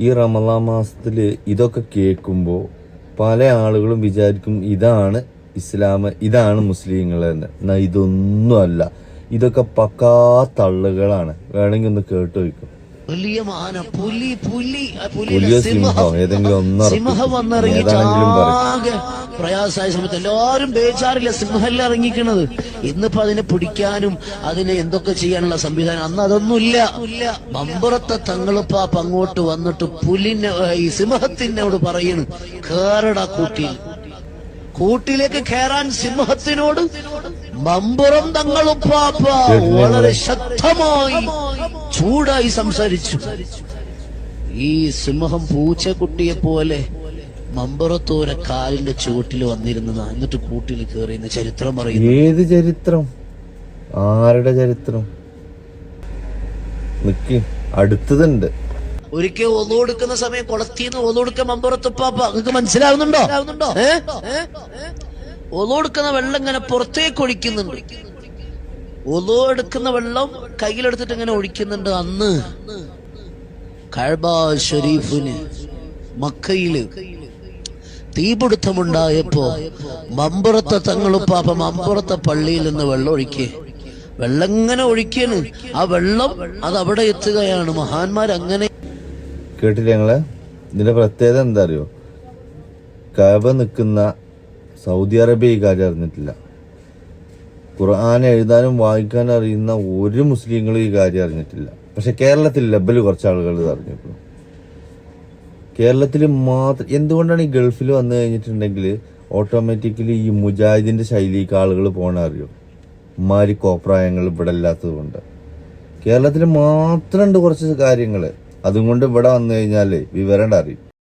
ഈ റമലാ മാസത്തിൽ ഇതൊക്കെ കേൾക്കുമ്പോൾ പല ആളുകളും വിചാരിക്കും ഇതാണ് ഇസ്ലാം ഇതാണ് മുസ്ലിങ്ങൾ എന്ന്. എന്നാ ഇതൊന്നുമല്ല ഇതൊക്കെ പക്കാ തള്ളുകളാണ്. വേണമെങ്കിൽ ഒന്ന് കേട്ടു വയ്ക്കും വലിയ മാന പുലി പുലി പുലിയോ സിംഹമോ ഏതെങ്കിലും ഒന്നിറക്കും. സിംഹം വന്നിറങ്ങിയിട്ട്. ആകെ പ്രയാസമായ സമയത്ത് എല്ലാവരും ബേജാറില്ല സിംഹല്ല ഇറങ്ങിക്കണത് ഇന്നിപ്പോ അതിനെ പിടിക്കാനും അതിനെ എന്തൊക്കെ ചെയ്യാനുള്ള സംവിധാനം അന്ന് അതൊന്നുമില്ല മമ്പുറത്തെ തങ്ങളിപ്പാപ്പ അങ്ങോട്ട് വന്നിട്ട് പുലിനെ ഈ സിംഹത്തിനോട് പറയണ് കേറട കൂട്ടിൽ കൂട്ടിലേക്ക് കയറാൻ സിംഹത്തിനോട് മമ്പുറം തങ്ങളുപ്പാപ്പ വളരെ ശക്തമായി ചൂടായി സംസാരിച്ചു. ഈ സിംഹം പൂച്ചക്കുട്ടിയെ പോലെ മമ്പറത്തോര കാലിന്റെ ചുവട്ടിൽ വന്നിരുന്നതാ. എന്നിട്ട് കൂട്ടിൽ കയറിയെന്ന് ചരിത്രം പറയുന്നു. ഏത് ചരിത്രം? ആരുടെ ചരിത്രം? നിക്ക് അടുത്തതുണ്ട്. ഒരിക്കൽ ഒന്നുകൊടുക്കുന്ന സമയം കുളത്തിന്ന് ഒന്നുകൊടുക്ക മമ്പറത്തുപ്പാപ്പ നിങ്ങൾക്ക് മനസ്സിലാവുന്നുണ്ടോ? ഒന്നുകൊടുക്കുന്ന വെള്ളം ഇങ്ങനെ പുറത്തേക്ക് ഒഴിക്കുന്നുണ്ട്. ഒലോ എടുക്കുന്ന വെള്ളം കയ്യിലെടുത്തിട്ട് ഇങ്ങനെ ഒഴിക്കുന്നുണ്ട് അന്ന്. കഴബ മക്കയിൽ തീപിടുത്തമുണ്ടായപ്പോ മമ്പുറത്തെ തങ്ങളുപ്പാപ്പ മമ്പുറത്തെ പള്ളിയിൽ നിന്ന് വെള്ളം ഒഴിക്കേ. വെള്ളം ഇങ്ങനെ ഒഴിക്കാണ്. ആ വെള്ളം അത് അവിടെ എത്തുകയാണ്. മഹാന്മാർ അങ്ങനെ കേട്ടില്ലേ ഞങ്ങൾ ഇതിന്റെ പ്രത്യേകത എന്താ അറിയോ? കഅബ നിൽക്കുന്ന സൗദി അറേബ്യ ഈ കാര്യം അറിഞ്ഞിട്ടില്ല. ഖുർആൻ എഴുതാനും വായിക്കാനും അറിയുന്ന ഒരു മുസ്ലിങ്ങളും ഈ കാര്യം അറിഞ്ഞിട്ടില്ല. പക്ഷെ കേരളത്തിൽ ലബൽ കുറച്ച് ആളുകൾ അറിഞ്ഞിട്ടുള്ളൂ. കേരളത്തിൽ മാത്രം എന്തുകൊണ്ടാണ് ഈ ഗൾഫിൽ വന്നു കഴിഞ്ഞിട്ടുണ്ടെങ്കിൽ ഓട്ടോമാറ്റിക്കലി ഈ മുജാഹിദിന്റെ ശൈലിക്ക് ആളുകൾ പോകണം അറിയോ? മാരി കോപ്രായങ്ങൾ ഇവിടെ ഇല്ലാത്തത് കൊണ്ട് കേരളത്തിൽ മാത്രമുണ്ട് കുറച്ച് കാര്യങ്ങൾ അതും കൊണ്ട് ഇവിടെ വന്നു കഴിഞ്ഞാൽ വിവരം അറിയും.